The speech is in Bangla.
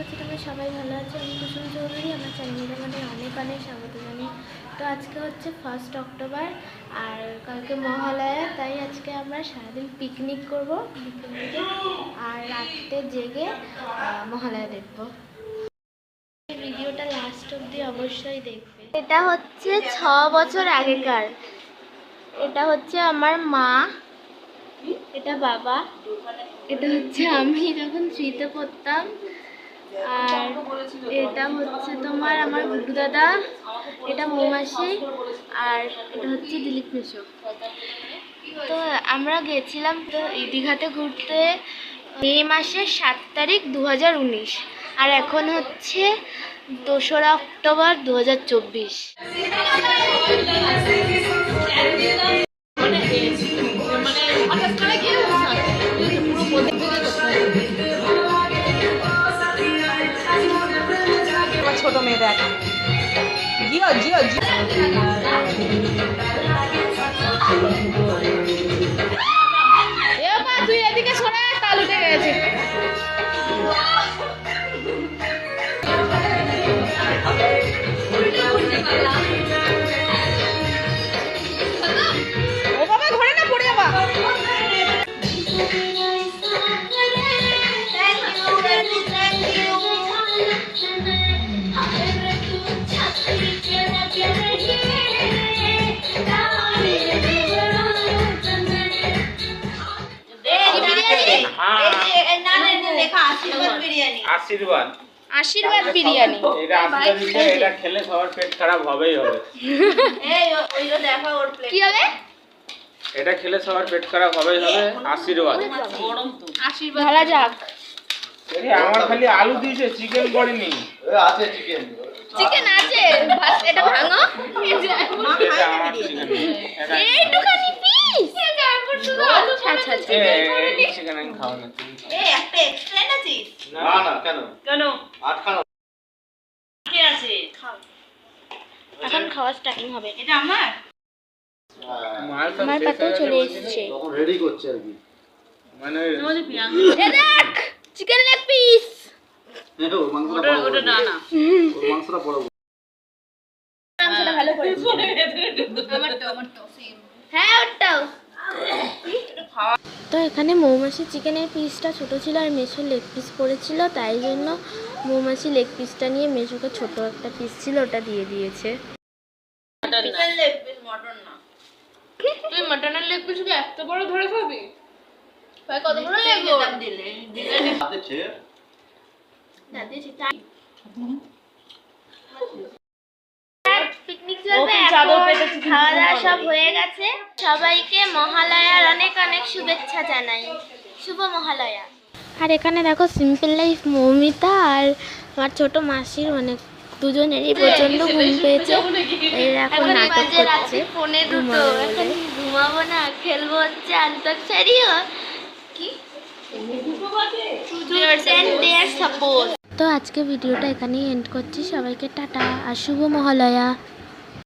করছি তোমরা সবাই ভালো আছো, আমি কুসুম চৌধুরী, আমার চ্যানেলে মানে অনেক অনেক স্বাগত জানাই। তো আজকে হচ্ছে ফার্স্ট অক্টোবর, আর কালকে মহালয়া, তাই আজকে আমরা সারাদিন পিকনিক করব দিকে আর রাত্রে জেগে মহালয়া দেখব। ভিডিওটা লাস্ট অবধি অবশ্যই দেখবে। এটা হচ্ছে ছ বছর আগেকার। এটা হচ্ছে আমার মা, এটা বাবা, এটা হচ্ছে আমি যখন থ্রিতে পড়তাম আর এটা হচ্ছে তোমার আমার গুড্ডু দাদা এটা মৌমাসি আর এটা হচ্ছে দিলীপ মিশো তো আমরা গেছিলাম তো দীঘাতে ঘুরতে, মে মাসের সাত তারিখ দু হাজার উনিশ, আর এখন হচ্ছে দোসরা অক্টোবর দু হাজার চব্বিশ। হাজার চব্বিশ আমার ছোট মেয়ে আশীর্বাদ আশীর্বাদ। বিরিয়ানি। এটা আশীর্বাদ এটা খেলে। সবার পেট খারাপ হবেই হবে। কি হবে? এটা খেলে সবার পেট খারাপ হবেই হবে। আশীর্বাদ। আশীর্বাদ। ঢালা যাক। আমার খালি আলু দিয়েছে চিকেন পড়েনি আছে চিকেন। চিকেন আছে। ভাত এটা ভাঙো। এটা আমার চিকেন এটা এইটুখানি চিকেন আমি খাওয়া না তুমি খাও। না না কেন? কেন? আটখানা। কে আছে? এখন খাওয়া স্টার্টিং হবে। এটা আমার? আমার শেষ চলে এসেছে। তখন রেডি করছে আর কি। মানে তোমাদের পিয়াঙ্গ এ দেখ চিকেন লেগ পিস ওটা ওটা না না। মাংসটা বড় বড়। মাংসটা ভালো করে হ্যাঁ ওটাও তো এখানে মৌমাছি চিকেনের পিসটা ছোট ছিল আর মেশো লেগ পিস পড়েছিল তাই জন্য মৌমাছি লেগ পিসটা নিয়ে মেশোকে ছোট একটা পিস ছিল ওটা দিয়ে দিয়েছে। তুই মাটনের লেগ পিস কি এত বড় ধরে খাবি? ভাই কত বড় লেগ পিকনিক চলবে এখন খাওয়া দাওয়া সব হয়ে গেছে। সবাইকে মহালয়ার অনেক অনেক শুভেচ্ছা জানাই। শুভ মহালয়া। আর এখানে দেখো সিম্পল লাইফ মৌমিতা আর আমার ছোট মাসির অনেক দুজনেরই প্রচণ্ড ঘুম পেয়েছে। এরা এখন নাটক করছে। ফোনে দুটো। এখন ঘুমাবো না খেলব হচ্ছে আন্তর্জারিও কি? তো আজকে ভিডিওটা এখানেই এন্ড করছি। সবাইকে টাটা আর শুভ মহালয়া।